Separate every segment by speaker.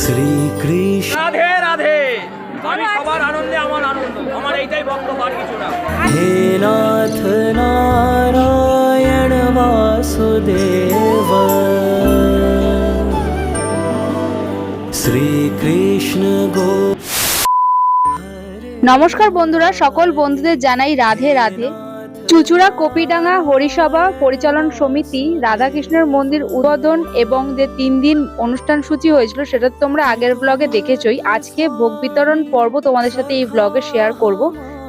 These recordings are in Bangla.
Speaker 1: শ্রীকৃষ্ণ
Speaker 2: রাধে রাধে। আমি সবার আনন্দে আমার আনন্দ। আমার এইটাই বক্তব্য আর কিছু না।
Speaker 1: হে নাথ নারায়ণ বাসুদেব। শ্রীকৃষ্ণ গো
Speaker 3: নমস্কার বন্ধুরা সকল বন্ধুদের জানাই রাধে রাধে। চুচুড়া কপিডাঙ্গা, হরিসভা, পরিচালন সমিতি, রাধাকৃষ্ণের মন্দির উদ্বোধন এবং যে তিন দিন অনুষ্ঠান সূচি হয়েছিল সেটা তোমরা আগের ব্লগে দেখেছই। আজকে ভোগ বিতরণ পর্ব তোমাদের সাথে এই ব্লগে শেয়ার করব।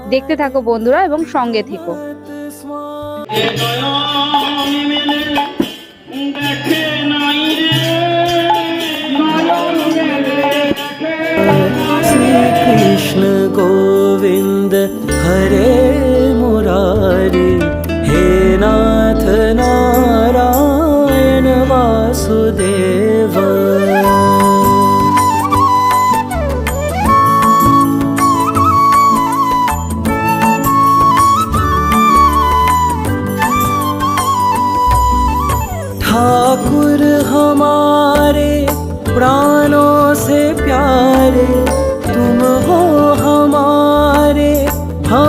Speaker 3: দেখতে থাকো বন্ধুরা এবং সঙ্গে থেকো।
Speaker 1: দেখে নাই রে।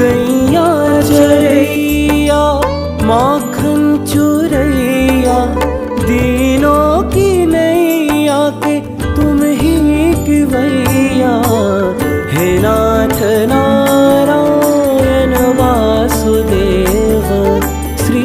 Speaker 1: गैया चरैया माखन चुरैया दीनों की नैया के तुम ही किवैया हे नाथ नारायण वासुदेव श्री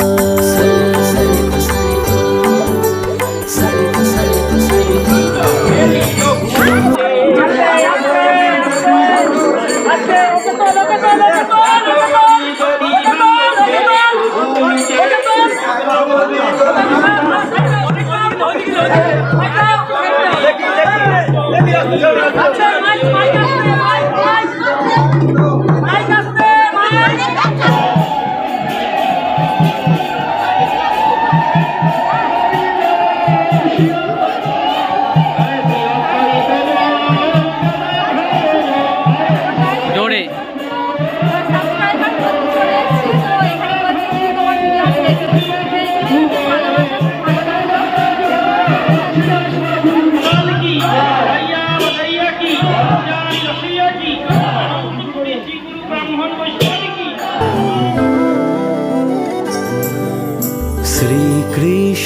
Speaker 2: জোরে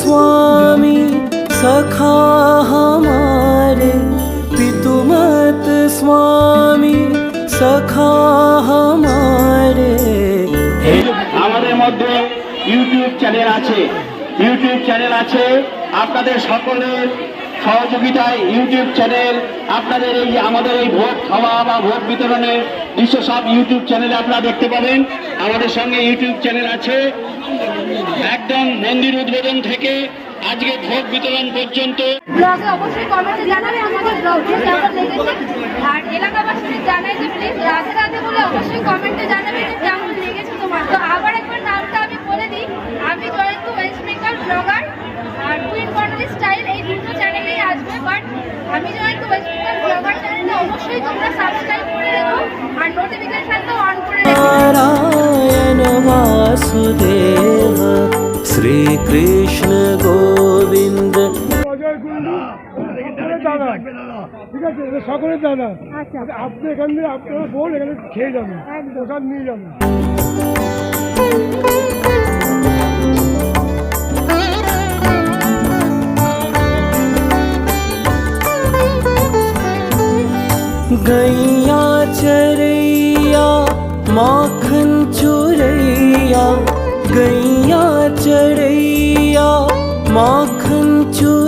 Speaker 1: स्वामी सखा हमारे, पितु मत स्वामी सखा हमारे।
Speaker 4: আমাদের মধ্যে ইউটিউব চ্যানেল আছে। ইউটিউব চ্যানেল আছে। আপনাদের সকলের সহযোগিতায় ইউটিউব চ্যানেল, আপনাদের এই, আমাদের এই ভোট খাওয়া বা ভোট বিতরণের দৃশ্য সব ইউটিউব চ্যানেলে আপনারা দেখতে পাবেন। আমাদের সঙ্গে ইউটিউব চ্যানেল আছে। একদম মন্দির উদ্বোধন থেকে আজকে ভোট বিতরণ পর্যন্ত।
Speaker 5: আবার একবার নামটা আমি বলে দিই। আমি Jayanta West Bengal blogger family style এই দুটো চ্যানেলেই আসবে বাট আমি যেহেতু ওয়েস্ট ব্লগার চ্যানেলটা অবশ্যই তোমরা সাবস্ক্রাইব করে রেখো আর নোটিফিকেশনটা অন করে
Speaker 1: বাসুদেব শ্রী
Speaker 6: কৃষ্ণ গোবিন্দ। আচ্ছা। দাদা ঠিক আছে সকলের দাদা আপনি এখান থেকে আপনারা বোন এখানে খেয়ে যাবেন ওখান নিয়ে যাবেন
Speaker 2: 就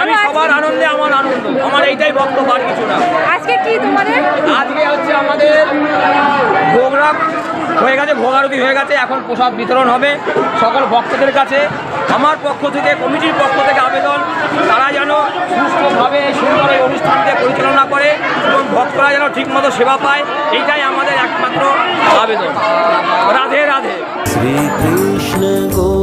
Speaker 2: আমি সবার আনন্দে আমার আনন্দ। আমার এইটাই বক্তব্য আর কিছু না।
Speaker 5: আজকে কি তোমাদের?
Speaker 2: আজকে হচ্ছে আমাদের ভোগরাগ হয়ে গেছে ভোগারতি হয়ে গেছে এখন প্রসাদ বিতরণ হবে সকল ভক্তদের কাছে। আমার পক্ষ থেকে কমিটির পক্ষ থেকে আবেদন তারা যেন সুস্থভাবে এই সুন্দর এই অনুষ্ঠানকে পরিচালনা করে এবং ভক্তরা যেন ঠিকমতো সেবা পায় এইটাই আমাদের একমাত্র আবেদন। রাধে রাধে।
Speaker 1: श्री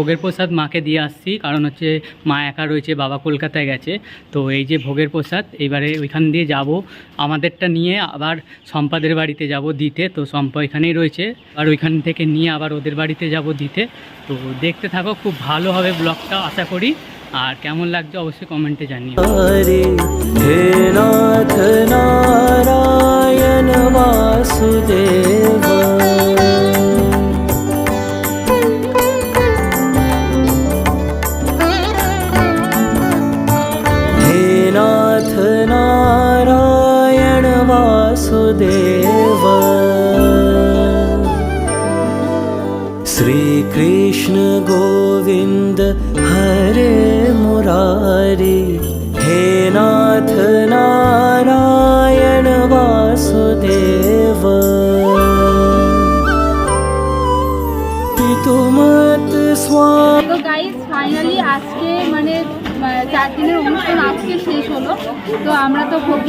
Speaker 7: ভোগের প্রসাদ মাকে দিয়ে আসছি, কারণ হচ্ছে মা একা রয়েছে, বাবা কলকাতায় গেছে। তো এই যে ভোগের প্রসাদ এইবারে ওইখান দিয়ে যাব। আমাদেরটা নিয়ে আবার সম্পাদের বাড়িতে যাব দিতে, তো সম্পা এখানেই রয়েছে। আর ওইখান থেকে নিয়ে আবার ওদের বাড়িতে যাব দিতে। তো দেখতে থাকো, খুব ভালো হবে ব্লগটা, আশা করি। আর কেমন লাগছে অবশ্যই কমেন্টে
Speaker 1: জানি নাথ নারায়ণ বাসুদেবা। श्रीकृष्ण गोविन्द हरे मुरारी। हे नाथ नारायण वासुदेव। पितुमत् स्वामी
Speaker 5: চার দিনের অনুষ্ঠান আজকে শেষ হলো। তো আমরা তো ভোগ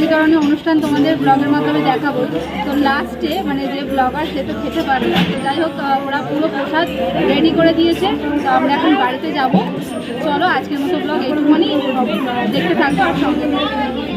Speaker 5: অনুষ্ঠান তোমাদের ব্লগের মাধ্যমে দেখাবো। তো লাস্টে মানে যে ব্লগার সে তো খেতে পারে না। তো যাই হোক ওরা পুরো প্রসাদ রেডি করে দিয়েছে। তো আমরা এখন বাড়িতে যাব। চলো, আজকের মতো ব্লগ এইটুকুনি দেখতে থাকব আর সঙ্গে।